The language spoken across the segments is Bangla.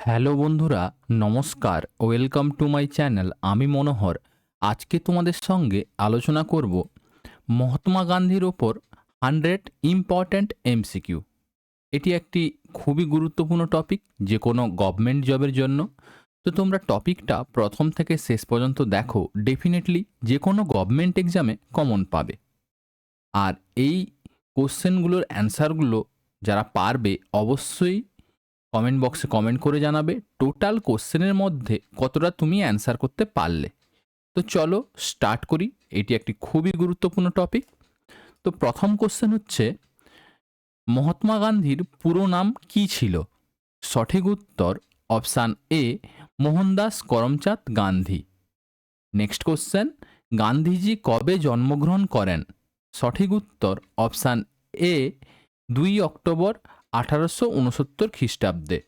হ্যালো বন্ধুরা, নমস্কার, ওয়েলকাম টু মাই চ্যানেল, আমি মনোহর। আজকে তোমাদের সঙ্গে আলোচনা করব মহাত্মা গান্ধীর ওপর হান্ড্রেড ইম্পর্ট্যান্ট এমসিকিউ। এটি একটি খুবই গুরুত্বপূর্ণ টপিক যে কোনো গভর্নমেন্ট জবের জন্য। তো তোমরা টপিকটা প্রথম থেকে শেষ পর্যন্ত দেখো, ডেফিনেটলি যে কোনো গভর্নমেন্ট এক্সামে কমন পাবে। আর এই কোশ্চেনগুলোর অ্যান্সারগুলো যারা পারবে, অবশ্যই কমেন্ট বক্সে কমেন্ট করে জানাবে। টোটাল কোশ্চেনের মধ্যে কতটা তুমি অ্যান্সার করতে পারলে? তো চলো স্টার্ট করি। এটি একটি খুবই গুরুত্বপূর্ণ টপিক তো প্রথম কোশ্চেন হচ্ছে, মহাত্মা গান্ধীর পুরো নাম কি ছিল? সঠিক উত্তর option A Mohandas Karamchand Gandhi. Next question Gandhiji কবে জন্মগ্রহণ করেন? সঠিক উত্তর অপশান এ দুই অক্টোবর আঠারোশো উনসত্তর খ্রিস্টাব্দে।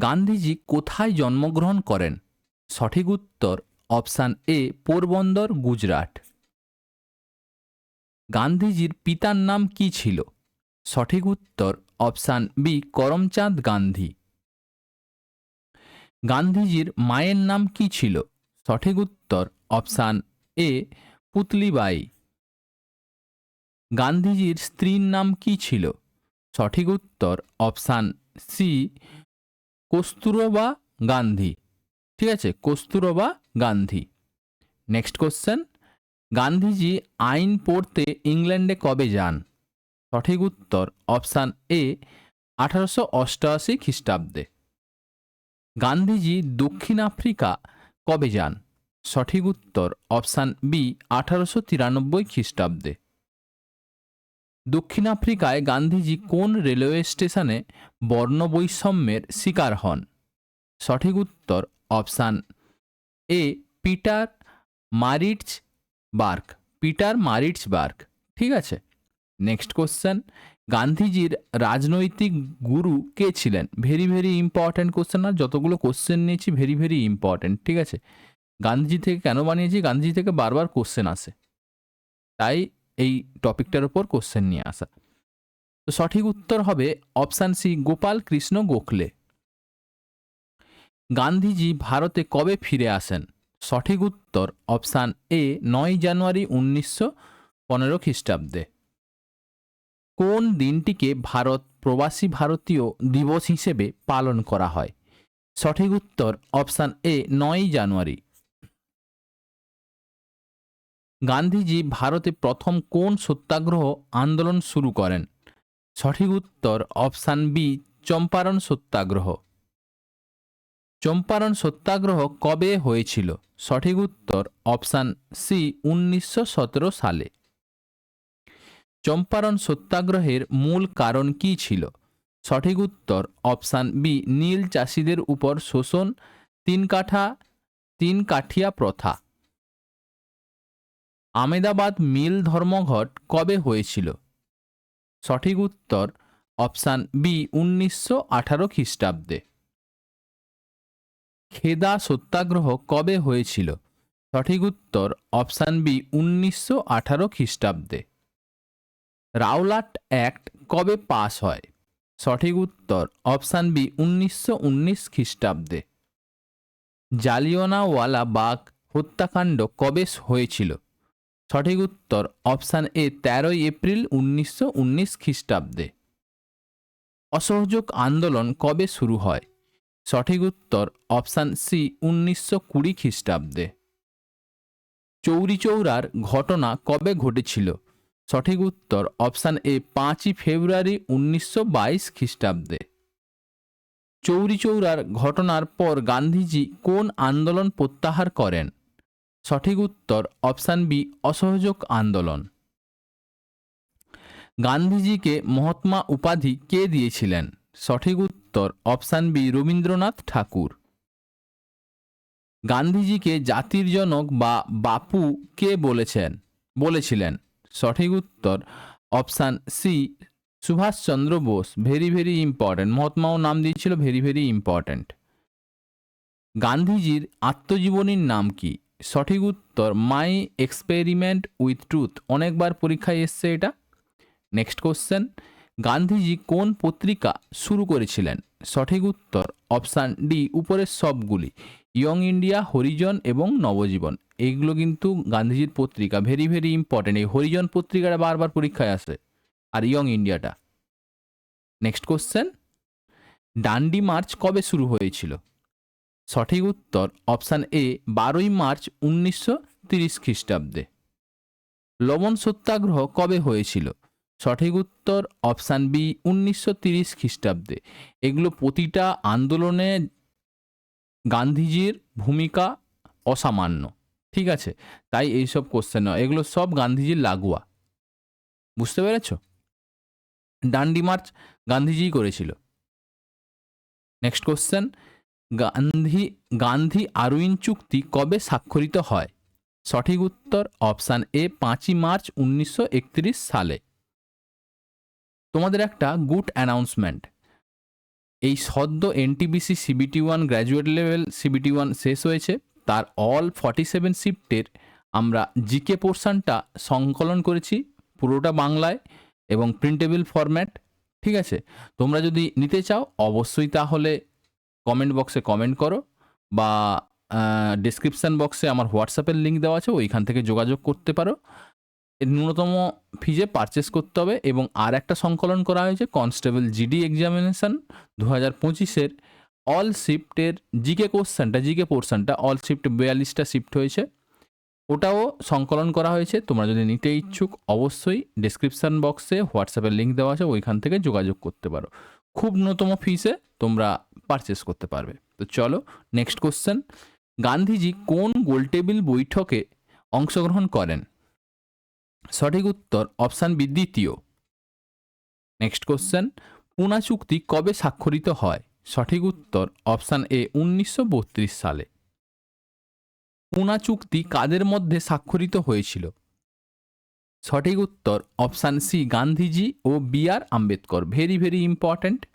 গান্ধীজি কোথায় জন্মগ্রহণ করেন? সঠিক উত্তর অপশান এ, পোরবন্দর, গুজরাট। গান্ধীজির পিতার নাম কি ছিল? সঠিক উত্তর অপশান বি, করমচাঁদ গান্ধী। গান্ধীজির মায়ের নাম কি ছিল? সঠিক উত্তর অপশান এ, পুতলিবাই। গান্ধীজির স্ত্রীর নাম কি ছিল? সঠিক উত্তর অপশান সি কস্তুরবা গান্ধী। ঠিক আছে, কস্তুরবা গান্ধী। নেক্সট কোশ্চেন গান্ধীজি আইন পড়তে ইংল্যান্ডে কবে যান? সঠিক উত্তর অপশান এ আঠারোশো অষ্টআশি খ্রিস্টাব্দে। গান্ধীজি দক্ষিণ আফ্রিকা কবে যান? সঠিক উত্তর অপশান বি আঠারোশো তিরানব্বই খ্রিস্টাব্দে। দক্ষিণ আফ্রিকায় গান্ধীজি কোন রেলওয়ে স্টেশনে বর্ণবৈষম্যের শিকার হন? সঠিক উত্তর option A, Pietermaritzburg. Pietermaritzburg, ঠিক আছে? নেক্সট কোশ্চেন, গান্ধীজির রাজনৈতিক গুরু কে ছিলেন? ভেরি ভেরি ইম্পর্ট্যান্ট কোশ্চেন আর যতগুলো কোশ্চেন নিয়েছি, ভেরি ভেরি ইম্পর্ট্যান্ট, ঠিক আছে? গান্ধীজি থেকে কেন বানিয়েছি? গান্ধীজি থেকে বারবার কোশ্চেন আসে। তাই এই টপিকটার উপর কোশ্চেন নিয়ে আসা। তো সঠিক উত্তর হবে অপশান সি গোপাল কৃষ্ণ গোখলে। গান্ধীজি ভারতে কবে ফিরে আসেন? সঠিক উত্তর অপশান এ নয় জানুয়ারি উনিশশো পনেরো খ্রিস্টাব্দে। কোন দিনটিকে ভারত প্রবাসী ভারতীয় দিবস হিসেবে পালন করা হয়? সঠিক উত্তর অপশান এ নয় জানুয়ারি গান্ধীজি ভারতে প্রথম কোন সত্যাগ্রহ আন্দোলন শুরু করেন? সঠিক উত্তর অপশান বি চম্পারণ সত্যাগ্রহ। চম্পারণ সত্যাগ্রহ কবে হয়েছিল? সঠিক উত্তর অপশান সি উনিশশো সতেরো সালে। চম্পারণ সত্যাগ্রহের মূল কারণ কি ছিল? সঠিক উত্তর অপশান বি নীল চাষিদের উপর শোষণ, তিন কাঠা, তিন কাঠিয়া প্রথা। আমেদাবাদ মিল ধর্মঘট কবে হয়েছিল? সঠিক উত্তর অপশান বি উনিশশো আঠারো খ্রিস্টাব্দে। খেদা সত্যাগ্রহ কবে হয়েছিল? সঠিক উত্তর অপশান বি উনিশশো আঠারো খ্রিস্টাব্দে। রাওলাট অ্যাক্ট কবে পাস হয়? সঠিক উত্তর অপশান বি উনিশশো উনিশ খ্রিস্টাব্দে। জালিওনাওয়ালা বাঘ হত্যাকাণ্ড কবে হয়েছিল? সঠিক উত্তর অপশান এ তেরোই এপ্রিল উনিশশো উনিশ খ্রিস্টাব্দে। অসহযোগ আন্দোলন কবে শুরু হয়? সঠিক উত্তর অপশান সি উনিশশো কুড়ি খ্রিস্টাব্দে। চৌরিচৌরার ঘটনা কবে ঘটেছিল? সঠিক উত্তর অপশান এ পাঁচই ফেব্রুয়ারি উনিশশো বাইশ খ্রিস্টাব্দে। চৌরিচৌরার ঘটনার পর গান্ধীজি কোন আন্দোলন প্রত্যাহার করেন? সঠিক উত্তর অপশান বি, অসহযোগ আন্দোলন। গান্ধীজিকে মহাত্মা উপাধি কে দিয়েছিলেন? সঠিক উত্তর অপশান বি, রবীন্দ্রনাথ ঠাকুর। গান্ধীজিকে জাতির জনক বা বাপু কে বলেছেন? বলেছিলেন। সঠিক উত্তর option C, Subhash Chandra Bose. Very very important. মহাত্মাও নাম দিয়েছিল, ভেরি ভেরি ইম্পর্ট্যান্ট। গান্ধীজির আত্মজীবনীর নাম কি? সঠিক উত্তর মাই এক্সপেরিমেন্ট উইথ ট্রুথ অনেকবার পরীক্ষায় এসছে এটা। নেক্সট কোশ্চেন গান্ধীজি কোন পত্রিকা শুরু করেছিলেন? সঠিক উত্তর, অপশান ডি, উপরের সবগুলি। ইয়ং ইন্ডিয়া হরিজন এবং নবজীবন এইগুলো কিন্তু গান্ধীজির পত্রিকা ভেরি ভেরি ইম্পর্টেন্ট এই হরিজন পত্রিকাটা বারবার পরীক্ষায় আসে, আর ইয়ং ইন্ডিয়াটা নেক্সট কোশ্চেন ডান্ডি মার্চ কবে শুরু হয়েছিল? সঠিক উত্তর অপশান এ, বারোই মার্চ উনিশশো তিরিশ খ্রিস্টাব্দে। লবণ সত্যাগ্রহ কবে হয়েছিল? সঠিক উত্তর অপশান বি, উনিশশো তিরিশ খ্রিস্টাব্দে। এগুলো প্রতিটা আন্দোলনে গান্ধীজির ভূমিকা অসামান্য, ঠিক আছে? তাই এইসব কোশ্চেন নয়। এগুলো সব গান্ধীজির লাগোয়া। বুঝতে পেরেছ? ডান্ডি মার্চ গান্ধীজিই করেছিল। Next question Gandhi Gandhi Irwin চুক্তি কবে স্বাক্ষরিত হয়? সঠিক উত্তর অপশান এ, পাঁচই মার্চ উনিশশো একত্রিশ সালে। তোমাদের একটা গুড অ্যানাউন্সমেন্ট। এই সদ্য NTPC CBT one graduate level CBT one শেষ হয়েছে, তার অল ফর্টি সেভেন শিফটের আমরা জিকে পোর্শনটা সংকলন করেছি পুরোটা বাংলায় এবং প্রিন্টেবল ফরম্যাট, ঠিক আছে? তোমরা যদি নিতে চাও, অবশ্যই তাহলে কমেন্ট বক্সে কমেন্ট করো বা ডিসক্রিপশান বক্সে আমার হোয়াটসঅ্যাপের লিঙ্ক দেওয়া আছে, ওইখান থেকে যোগাযোগ করতে পারো। ন্যূনতম ফিজে পারচেস করতে হবে এবং আর একটা সংকলন করা হয়েছে কনস্টেবল জিডি এক্সামিনেশন দু হাজার পঁচিশের অল শিফটের জিকে কোশ্চেনটা জিকে পোর্শনটা অল শিফট বিয়াল্লিশটা শিফট হয়েছে। ওটাও সংকলন করা হয়েছে, তোমরা যদি নিতে ইচ্ছুক অবশ্যই ডিসক্রিপশান বক্সে হোয়াটসঅ্যাপের লিঙ্ক দেওয়া আছে, ওইখান থেকে যোগাযোগ করতে পারো। খুব ন্যূনতম ফিসে তোমরা পারচেস করতে পারবে। তো চলো নেক্সট কোশ্চেন গান্ধীজি কোন গোলটেবিল বৈঠকে অংশগ্রহণ করেন? সঠিক উত্তর অপশান বি দ্বিতীয়। নেক্সট কোশ্চেন পুনা চুক্তি কবে স্বাক্ষরিত হয়? সঠিক উত্তর অপশান এ উনিশশো বত্রিশ সালে। পুনা চুক্তি কাদের মধ্যে স্বাক্ষরিত হয়েছিল? সঠিক উত্তর অপশান সি, গান্ধীজি ও B R Ambedkar. Very very important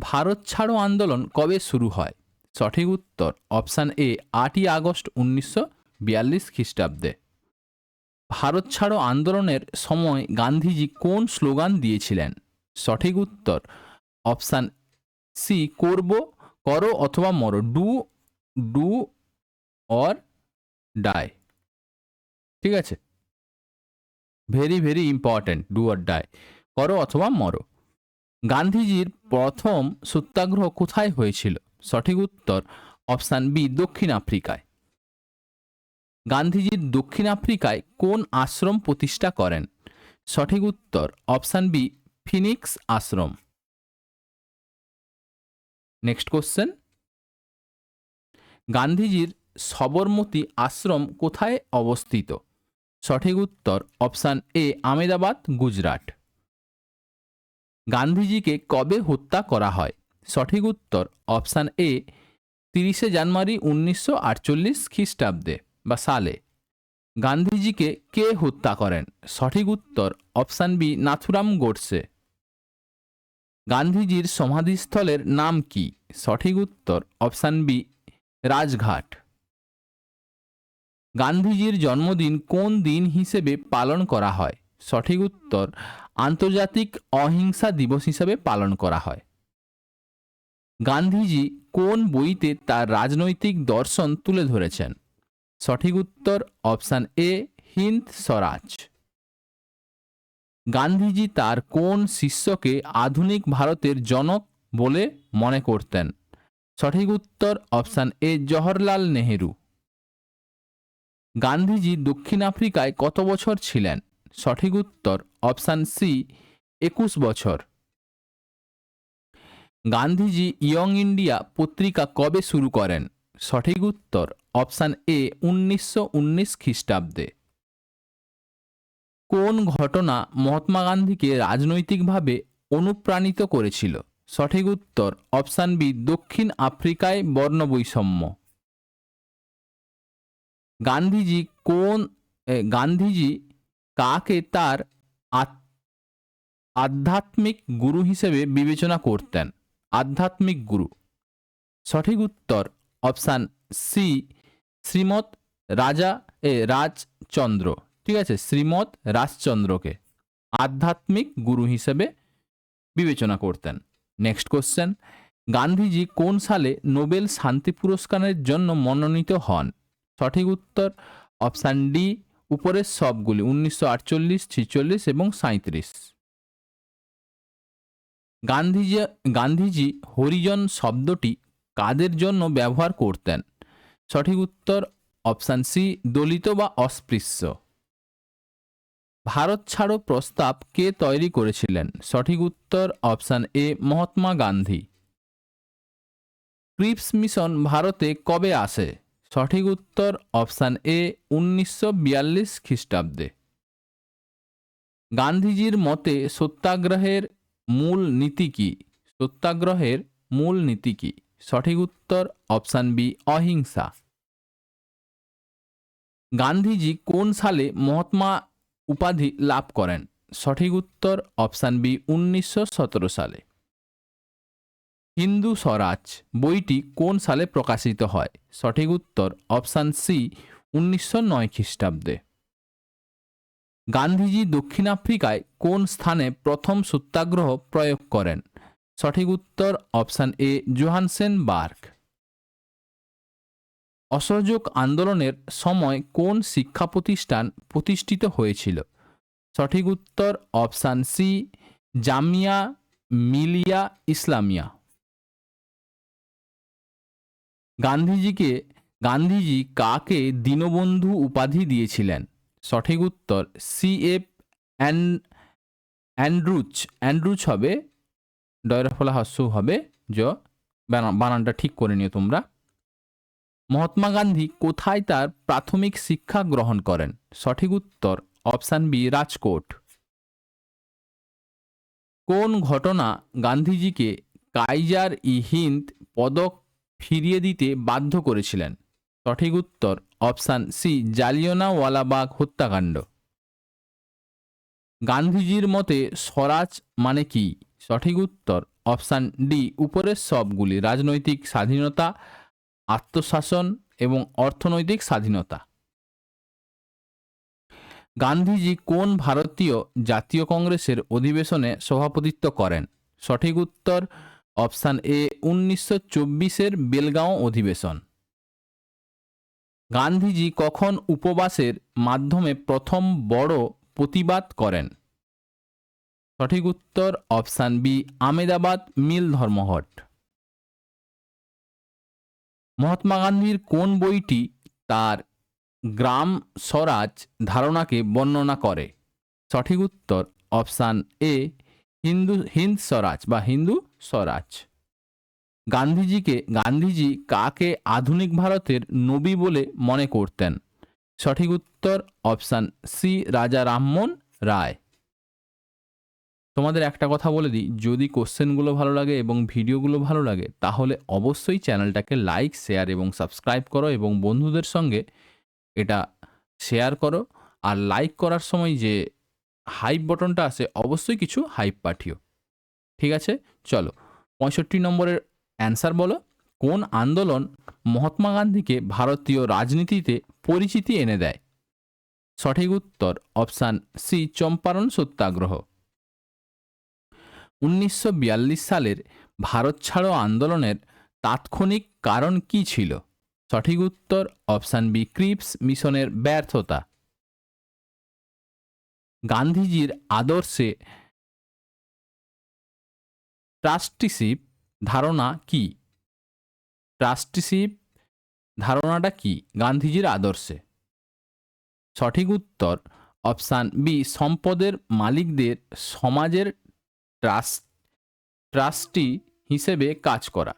Bharat ছাড়ো আন্দোলন কবে শুরু হয়? সঠিক উত্তর অপশান এ, আটই আগস্ট উনিশশো বিয়াল্লিশ খ্রিস্টাব্দে। ভারত ছাড়ো আন্দোলনের সময় গান্ধীজি কোন স্লোগান দিয়েছিলেন? সঠিক উত্তর অপশান সি, করব, করো অথবা মরো, ডু ডু অর ডাই। ঠিক আছে? Very very important, do or die. করো অথবা মরো। গান্ধীজির প্রথম সত্যাগ্রহ কোথায় হয়েছিল? সঠিক উত্তর, অপশান বি, দক্ষিণ আফ্রিকায়। গান্ধীজির দক্ষিণ আফ্রিকায় কোন আশ্রম প্রতিষ্ঠা করেন? সঠিক উত্তর, option B, Phoenix ashram. Next question. গান্ধীজির সবরমতী আশ্রম কোথায় অবস্থিত? সঠিক উত্তর অপশান এ, আমেদাবাদ, গুজরাট। গান্ধীজিকে কবে হত্যা করা হয়? সঠিক উত্তর অপশান এ, তিরিশে জানুয়ারি উনিশশো আটচল্লিশ খ্রিস্টাব্দে বা সালে। গান্ধীজিকে কে হত্যা করেন? সঠিক উত্তর অপশান বি, নাথুরাম গোডসে। গান্ধীজির সমাধিস্থলের নাম কি? সঠিক উত্তর অপশান বি, রাজঘাট। গান্ধীজির জন্মদিন কোন দিন হিসেবে পালন করা হয়? সঠিক উত্তর, আন্তর্জাতিক অহিংসা দিবস হিসেবে পালন করা হয়। গান্ধীজি কোন বইতে তার রাজনৈতিক দর্শন তুলে ধরেছেন? সঠিক উত্তর, অপশান এ, হিন্দ স্বরাজ। গান্ধীজি তার কোন শিষ্যকে আধুনিক ভারতের জনক বলে মনে করতেন? সঠিক উত্তর, অপশান এ, জওহরলাল নেহেরু। গান্ধীজি দক্ষিণ আফ্রিকায় কত বছর ছিলেন? সঠিক উত্তর, অপশান সি একুশ বছর। গান্ধীজি ইয়ং ইন্ডিয়া পত্রিকা কবে শুরু করেন? সঠিক উত্তর, অপশান এ উনিশশো উনিশ খ্রিস্টাব্দে। কোন ঘটনা মহাত্মা গান্ধীকে রাজনৈতিকভাবে অনুপ্রাণিত করেছিল? সঠিক উত্তর, অপশান বি দক্ষিণ আফ্রিকায় বর্ণবৈষম্য। গান্ধীজি কোন গান্ধীজি কাকে তার আধ্যাত্মিক গুরু হিসেবে বিবেচনা করতেন? আধ্যাত্মিক গুরু। সঠিক উত্তর অপশান সি, শ্রীমৎ রাজা, এ, রাজচন্দ্র। ঠিক আছে, শ্রীমৎ রাজচন্দ্রকে আধ্যাত্মিক গুরু হিসেবে বিবেচনা করতেন। Next question. গান্ধীজি কোন সালে নোবেল শান্তি পুরস্কারের জন্য মনোনীত হন? সঠিক উত্তর অপশান ডি, উপরের সবগুলি, উনিশশো আটচল্লিশ এবং সাঁত্রিশ গান্ধীজি গান্ধীজি হরিজন শব্দটি কাদের জন্য ব্যবহার করতেন? সঠিক উত্তর অপশান সি, দলিত বা অস্পৃশ্য। ভারত ছাড়ো প্রস্তাব কে তৈরি করেছিলেন? সঠিক উত্তর option A, Mahatma Gandhi. Cripps Mission ভারতে কবে আসে? সঠিক উত্তর অপশান এ উনিশশো বিয়াল্লিশ খ্রিস্টাব্দে। গান্ধীজির মতে সত্যাগ্রহের মূল নীতি কি? সত্যাগ্রহের মূল নীতি কি? সঠিক উত্তর অপশান বি অহিংসা। গান্ধীজি কোন সালে মহাত্মা উপাধি লাভ করেন? সঠিক উত্তর অপশান বি উনিশশো সতেরো সালে। হিন্দু স্বরাজ বইটি কোন সালে প্রকাশিত হয়? সঠিক উত্তর অপশান সি, উনিশশো নয় খ্রিস্টাব্দে। গান্ধীজি দক্ষিণ আফ্রিকায় কোন স্থানে প্রথম সত্যাগ্রহ প্রয়োগ করেন? সঠিক উত্তর অপশান এ, জোহানসেন বার্গ। অসহযোগ আন্দোলনের সময় কোন শিক্ষা প্রতিষ্ঠান প্রতিষ্ঠিত হয়েছিল? সঠিক উত্তর অপশান সি, জামিয়া মিলিয়া ইসলামিয়া। গান্ধীজিকে, গান্ধীজি কাকে দীনবন্ধু উপাধি দিয়েছিলেন? সঠিক উত্তর, সি এফ অ্যান্ড্রুচ অ্যান্ড্রুচ হবে, ডয়রফলা হাস্য হবে বানা- বানানটা ঠিক করে নিও তোমরা। মহাত্মা গান্ধী কোথায় তার প্রাথমিক শিক্ষা গ্রহণ করেন? সঠিক উত্তর, অপশান বি, রাজকোট। কোন ঘটনা গান্ধীজিকে কাইজার ই হিন্দ পদক ফিরিয়ে দিতে বাধ্য করেছিলেন। সঠিক উত্তর অপশান সি জালিয়নাওয়ালাবাগ হত্যাকাণ্ড। গান্ধীজির মতে স্বরাজ মানে কি? সঠিক উত্তর অপশান ডি উপরের সবগুলি রাজনৈতিক স্বাধীনতা, আত্মশাসন এবং অর্থনৈতিক স্বাধীনতা। গান্ধীজি কোন ভারতীয় জাতীয় কংগ্রেসের অধিবেশনে সভাপতিত্ব করেন? সঠিক উত্তর অপশান এ উনিশশো চব্বিশের বেলগাঁও অধিবেশন। গান্ধীজি কখন উপবাসের মাধ্যমে প্রথম বড় প্রতিবাদ করেন? সঠিক উত্তর অপশান বি, আমেদাবাদ মিল ধর্মঘট। মহাত্মা গান্ধীর কোন বইটি তার গ্রাম স্বরাজ ধারণাকে বর্ণনা করে? সঠিক উত্তর অপশান এ, হিন্দু, হিন্দ স্বরাজ বা হিন্দু স্বরাজ। গান্ধীজিকে, গান্ধীজি কাকে আধুনিক ভারতের নবী বলে মনে করতেন? সঠিক উত্তর অপশান সি রাজা রামমোহন রায়। তোমাদের একটা কথা বলে দিই, যদি কোশ্চেনগুলো ভালো লাগে এবং ভিডিওগুলো ভালো লাগে, তাহলে অবশ্যই চ্যানেলটাকে লাইক, শেয়ার এবং সাবস্ক্রাইব করো এবং বন্ধুদের সঙ্গে এটা শেয়ার করো। আর লাইক করার সময় যে হাইপ বটনটা আছে, অবশ্যই কিছু হাইপ পাঠিও। ঠিক আছে? চলো, পঁয়ষট্টি নম্বরের অ্যান্সার বলো। কোন আন্দোলন মহাত্মা গান্ধীকে ভারতীয় রাজনীতিতে পরিচিতি এনে দেয়? সঠিক উত্তর অপশান সি চম্পারণ সত্যাগ্রহ। উনিশশো বিয়াল্লিশ সালের ভারত ছাড়ো আন্দোলনের তাৎক্ষণিক কারণ কি ছিল? সঠিক উত্তর অপশান বি ক্রিপস মিশনের ব্যর্থতা। গান্ধীজির আদর্শে ট্রাস্টিশিপ ধারণা কি? ট্রাস্টিশিপ ধারণাটা কি? গান্ধীজির আদর্শে। সঠিক উত্তর অপশান বি সম্পদের মালিকদের সমাজের ট্রাস্ট, ট্রাস্টি হিসেবে কাজ করা।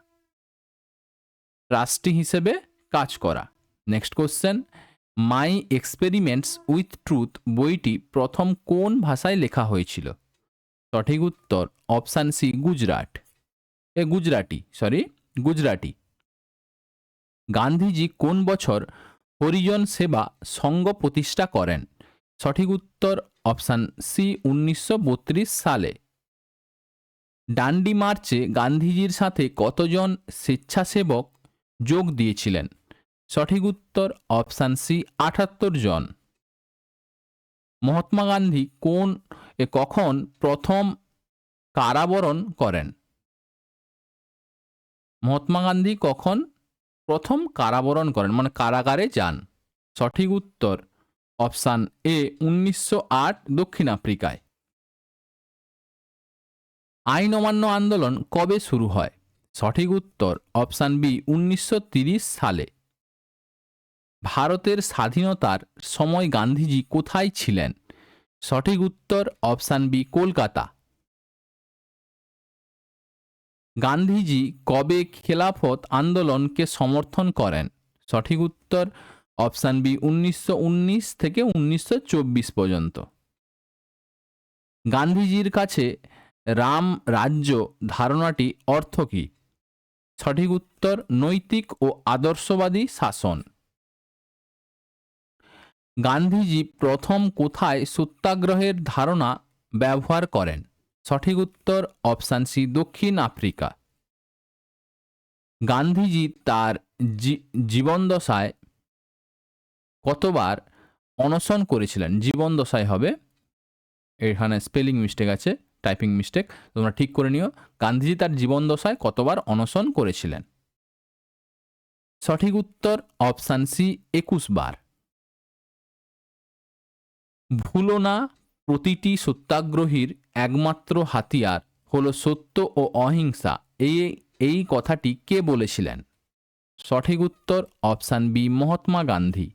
ট্রাস্টি হিসেবে কাজ করা। Next question my experiments with truth বইটি প্রথম কোন ভাষায় লেখা হয়েছিল? সঠিক উত্তর option C Gujarat. A, Gujarati sorry Gujarati. Gandhiji কোন বছর হরিজন সেবা সংঘ প্রতিষ্ঠা করেন? সঠিক উত্তর অপশান সি উনিশশো বত্রিশ সালে। ডান্ডি মার্চে গান্ধীজির সাথে কতজন স্বেচ্ছাসেবক যোগ দিয়েছিলেন? সঠিক উত্তর অপশান সি আটাত্তর জন। মহাত্মা গান্ধী কোন কখন প্রথম কারাবরণ করেন? মহাত্মা গান্ধী কখন প্রথম কারাবরণ করেন? মানে কারাগারে যান। সঠিক উত্তর, অপশান এ, উনিশশো আট, দক্ষিণ আফ্রিকায়। আইন অমান্য আন্দোলন কবে শুরু হয়? সঠিক উত্তর, অপশান বি, উনিশশো সালে। ভারতের স্বাধীনতার সময় গান্ধীজি কোথায় ছিলেন? সঠিক উত্তর অপশান বি, কলকাতা। গান্ধীজি কবে খেলাফত আন্দোলনকে সমর্থন করেন? সঠিক উত্তর অপশান বি, উনিশশো উনিশ থেকে উনিশশো চব্বিশ পর্যন্ত। গান্ধীজির কাছে রাম রাজ্য ধারণাটি অর্থ কী? সঠিক উত্তর, নৈতিক ও আদর্শবাদী শাসন। গান্ধীজি প্রথম কোথায় সত্যাগ্রহের ধারণা ব্যবহার করেন? সঠিক উত্তর অপশান সি, দক্ষিণ আফ্রিকা। গান্ধীজি তার জীবনদশায় কতবার অনশন করেছিলেন? জীবনদশায় হবে, এখানে স্পেলিং মিস্টেক আছে টাইপিং মিস্টেক তোমরা ঠিক করে নিও। গান্ধীজি তার জীবনদশায় কতবার অনশন করেছিলেন? সঠিক উত্তর অপশান সি, একুশ বার। ভুলো না, প্রতিটি সত্যাগ্রহীর একমাত্র হাতিয়ার হলো সত্য ও অহিংসা। এই এই কথাটি কে বলেছিলেন? সঠিক উত্তর অপশান বি, মহাত্মা গান্ধী।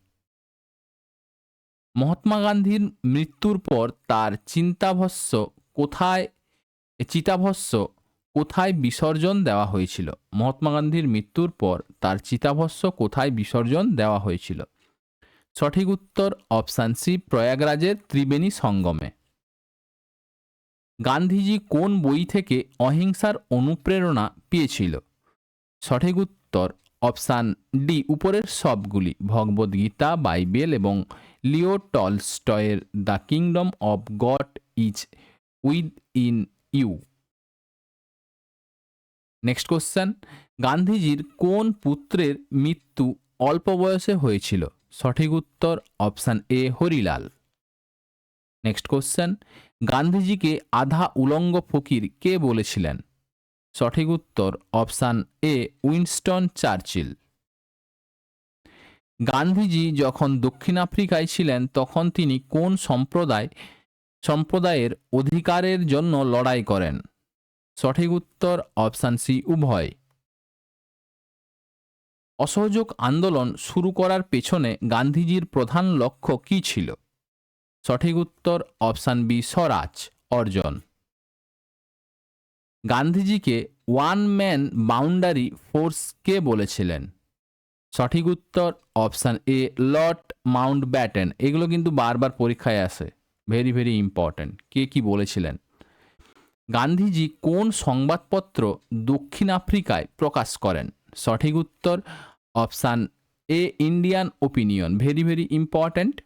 মহাত্মা গান্ধীর মৃত্যুর পর তার চিন্তাভস্য কোথায়, চিতাভস্য কোথায় বিসর্জন দেওয়া হয়েছিল? মহাত্মা গান্ধীর মৃত্যুর পর তার চিতাভস্য কোথায় বিসর্জন দেওয়া হয়েছিল? সঠিক উত্তর অপশান সি, প্রয়াগরাজের ত্রিবেণী সঙ্গমে। গান্ধীজি কোন বই থেকে অহিংসার অনুপ্রেরণা পেয়েছিল? সঠিক উত্তর অপশান ডি, উপরের সবগুলি ভগবদ্গীতা বাইবেল এবং Leo টলস্টয়ের the kingdom of God is within you. Next question, গান্ধীজির কোন পুত্রের মৃত্যু অল্প বয়সে হয়েছিল? সঠিক উত্তর option A, Harilal. Next question, গান্ধীজিকে আধা উলঙ্গ ফকির কে বলেছিলেন? সঠিক উত্তর option A, Winston Churchill. Gandhiji যখন দক্ষিণ আফ্রিকায় ছিলেন, তখন তিনি কোন সম্প্রদায়, সম্প্রদায়ের অধিকারের জন্য লড়াই করেন? সঠিক উত্তর অপশান সি, উভয়। অসহযোগ আন্দোলন শুরু করার পেছনে গান্ধীজির প্রধান লক্ষ্য কী ছিল? সঠিক উত্তর অপশান বি, স্বরাজ, অর্জন। গান্ধীজিকে ওয়ান ম্যান বাউন্ডারি ফোর্স কে বলেছিলেন? সঠিক উত্তর option A, Lord Mountbatten এগুলো কিন্তু বারবার পরীক্ষায় আসে। Very very important. কে কি বলেছিলেন? গান্ধীজি কোন সংবাদপত্র দক্ষিণ আফ্রিকায় প্রকাশ করেন? সঠিক উত্তর, option A Indian Opinion very very important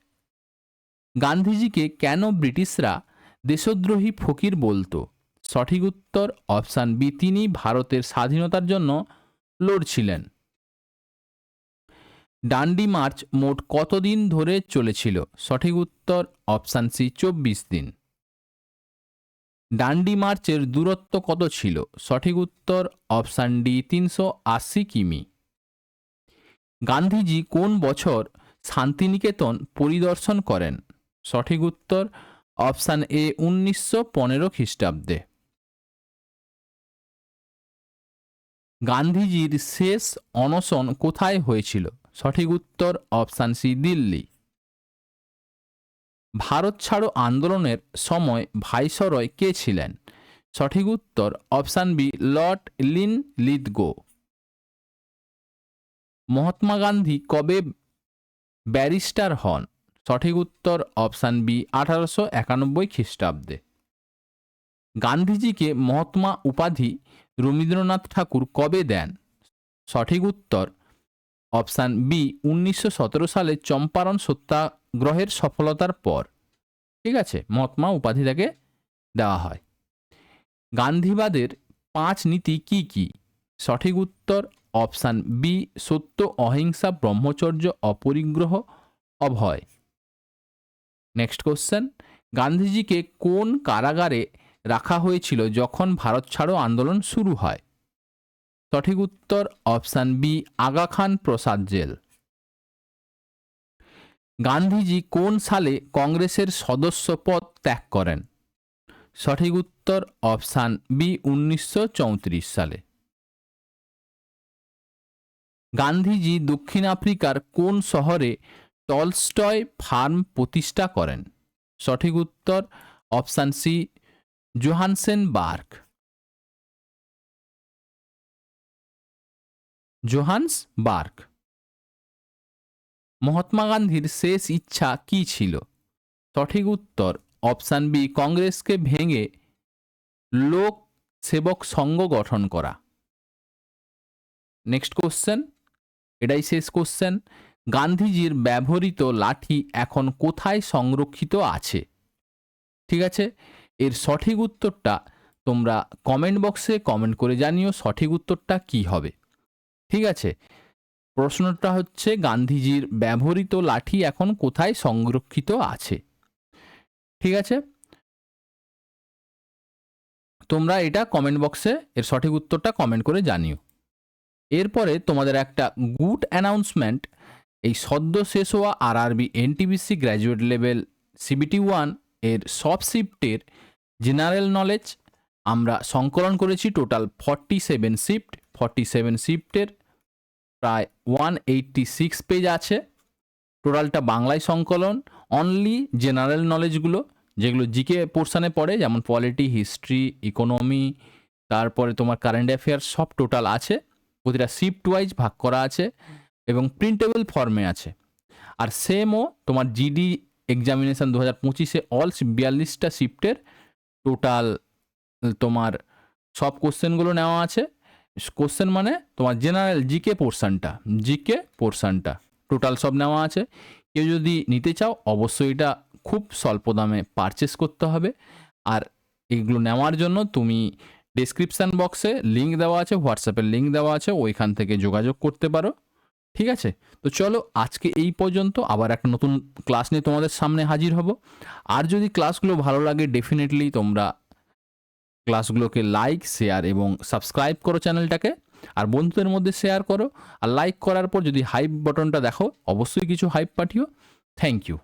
গান্ধীজিকে কেন ব্রিটিশরা দেশদ্রোহী ফকির বলতো? সঠিক উত্তর, অপশান বি, তিনি ভারতের স্বাধীনতার জন্য লড়ছিলেন। ডান্ডি মার্চ মোট কতদিন ধরে চলেছিল? সঠিক উত্তর, অপশান সি, চব্বিশ দিন। ডান্ডি মার্চের দূরত্ব কত ছিল? সঠিক উত্তর অপশান ডি, তিনশো আশি কিমি। গান্ধীজি কোন বছর শান্তিনিকেতন পরিদর্শন করেন? সঠিক উত্তর অপশান এ, উনিশশো পনেরো খ্রিস্টাব্দে। গান্ধীজির শেষ অনশন কোথায় হয়েছিল? সঠিক উত্তর অপশান সি, দিল্লি। ভারত ছাড়ো আন্দোলনের সময় ভাইসরয় কে ছিলেন? সঠিক উত্তর option B, Lord Linlithgow Mahatma Gandhi কবে ব্যারিস্টার হন? সঠিক উত্তর অপশান বি, আঠারোশো একানব্বই খ্রিস্টাব্দে। গান্ধীজিকে মহাত্মা উপাধি রবীন্দ্রনাথ ঠাকুর কবে দেন? সঠিক উত্তর অপশান বি, উনিশশো সতেরো সালে চম্পারণ সত্যাগ্রহের সফলতার পর। ঠিক আছে? মহাত্মা উপাধি তাকে দেওয়া হয়। গান্ধীবাদের পাঁচ নীতি কি কি? সঠিক উত্তর অপশান বি, সত্য, অহিংসা, ব্রহ্মচর্য, অপরিগ্রহ, অভয়। Next question. গান্ধীজিকে কোন কারাগারে রাখা হয়েছিল যখন ভারত ছাড়ো আন্দোলন শুরু হয়? সঠিক উত্তর অপশান বি আগা খান প্রসাদ জেল। গান্ধীজি কোন সালে কংগ্রেসের সদস্য পদ ত্যাগ করেন? সঠিক উত্তর অপশান বি, উনিশশো চৌত্রিশ সালে। গান্ধীজি দক্ষিণ আফ্রিকার কোন শহরে টলস্টয় ফার্ম প্রতিষ্ঠা করেন? সঠিক উত্তর option C Johannesburg Johannesburg Mahatma গান্ধীর শেষ ইচ্ছা কি ছিল? সঠিক উত্তর অপশান বি কংগ্রেসকে ভেঙে লোক সেবক সংঘ গঠন করা। নেক্সট কোশ্চেন এটাই শেষ কোশ্চেন গান্ধীজির ব্যবহৃত লাঠি এখন কোথায় সংরক্ষিত আছে? ঠিক আছে, এর সঠিক উত্তরটা তোমরা কমেন্ট বক্সে কমেন্ট করে জানিও সঠিক উত্তরটা কি হবে। ঠিক আছে প্রশ্নটা হচ্ছে, গান্ধীজির ব্যবহৃত লাঠি এখন কোথায় সংরক্ষিত আছে? ঠিক আছে? তোমরা এটা কমেন্ট বক্সে এর সঠিক উত্তরটা কমেন্ট করে জানিও। এরপরে তোমাদের একটা গুড অ্যানাউন্সমেন্ট এই সদ্য শেষ হওয়া আর RRB NTPC graduate level CBT ওয়ানের সব শিফটের জেনারেল নলেজ আমরা সংকলন করেছি total forty seven shift forty seven শিফটের প্রায় ওয়ান এইটটি সিক্স পেজ আছে। টোটালটা বাংলায় সংকলন। অনলি জেনারেল নলেজগুলো যেগুলো জিকে পোর্শনে পড়ে, যেমন পলিটি হিস্ট্রি ইকোনমি তারপরে তোমার কারেন্ট অ্যাফেয়ার্স সব টোটাল আছে। প্রতিটা শিফট ওয়াইজ ভাগ করা আছে এবং প্রিন্টেবল ফর্মে আছে। আর সেমও তোমার জিডি এক্সামিনেশন দু হাজার পঁচিশে অল বিয়াল্লিশটা শিফটের টোটাল তোমার সব কোশ্চেনগুলো নেওয়া আছে। কোশ্চেন মানে তোমার জেনারেল জিকে পোর্শনটা জিকে পোর্শনটা টোটাল সব নেওয়া আছে। কেউ যদি নিতে চাও, অবশ্যই এটা খুব স্বল্প দামে পারচেস করতে হবে। আর এগুলো নেওয়ার জন্য তুমি ডিসক্রিপশান বক্সে লিঙ্ক দেওয়া আছে হোয়াটসঅ্যাপের লিঙ্ক দেওয়া আছে, ওইখান থেকে যোগাযোগ করতে পারো। ঠিক আছে? তো চলো, আজকে এই পর্যন্ত আবার একটা নতুন ক্লাস নিয়ে তোমাদের সামনে হাজির হব। আর যদি ক্লাসগুলো ভালো লাগে ডেফিনেটলি তোমরা ক্লাসগুলোকে লাইক, শেয়ার এবং সাবস্ক্রাইব করো চ্যানেলটাকে। আর বন্ধুদের মধ্যে শেয়ার করো। আর লাইক করার পর যদি হাইপ বটনটা দেখো, অবশ্যই কিছু হাইপ পাঠিও। Thank you